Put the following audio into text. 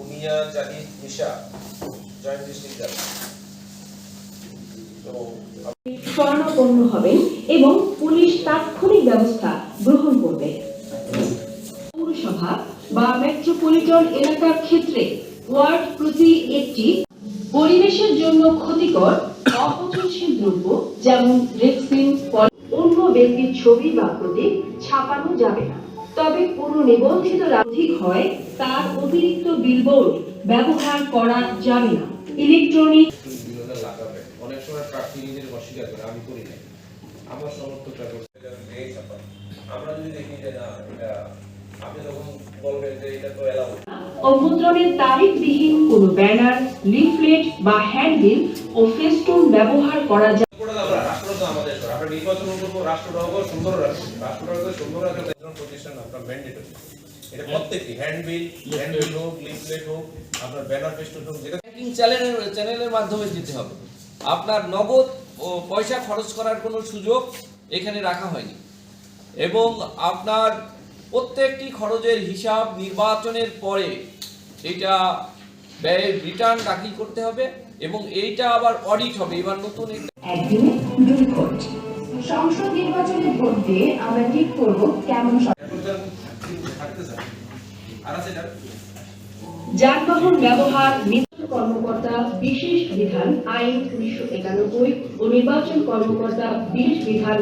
Punia Zahid Nisha joint district হবেন এবং police তাৎক্ষণিক ব্যবস্থা গ্রহণ করবে। পৌরসভা বা মেট্রোপলিটন এলাকার ক্ষেত্রে ওয়ার্ড প্রতি একটি পরিবেশের জন্য ক্ষতিকর অপচনশীল দ্রব্য যেমন রেক্সিন অন্য ব্যক্তির ছবি বা প্রতীক ছাপানো যাবে না। তবে কোনো নিবন্ধিত অধিক হয় তার অতিরিক্ত বিলবোর্ড ব্যবহার করা যাবে না। ইলেকট্রনিক অনেক সময় প্রার্থী নিজের অস্বীকার করে আমি করি নাই। আমার সমর্থকরা করছে। এটা মেয়ে ছাপা আমরা যদি দেখি যে না এটা আপনি যখন বলবেন যে এটা তো এলাও। অভ্যন্তরণের তারিখবিহীন কোনো ব্যানার লিফলেট বা হ্যান্ডবিল ও ফেস্টুন ব্যবহার করা যায় রাষ্ট্র তো আমাদের। আমরা নির্বাচন করব রাষ্ট্রটাকে সুন্দর রাখব রাষ্ট্রটাকে সুন্দর রাখার প্রতিষ্ঠান আপনার ম্যান্ডেটরি এটা প্রত্যেকটি হ্যান্ডবিল হ্যান্ডবিল হোক লিফলেট হোক আপনার ব্যানার ফেস্টুন হোক যেটা ব্যাংকিং চ্যানেলের চ্যানেলের মাধ্যমে যেতে হবে। আপনার নগদ ও পয়সা খরচ করার কোনো সুযোগ এখানে রাখা হয়নি। এবং আপনার প্রত্যেকটি খরচের হিসাব নির্বাচনের পরে এটা ব্যয়ের রিটার্ন দাখিল করতে হবে এবং এইটা আবার অডিট হবে। এবার নতুন একটা একদিনে দুই কোটি সংসদ নির্বাচনে ভোট দিয়ে আমরা ঠিক করব কেমন যানবাহন ব্যবহার, নির্বাচন কর্মকর্তা, বিশেষ বিধান, আইন উনিশশো একানব্বই ও নির্বাচন কর্মকর্তা বিশ বিধান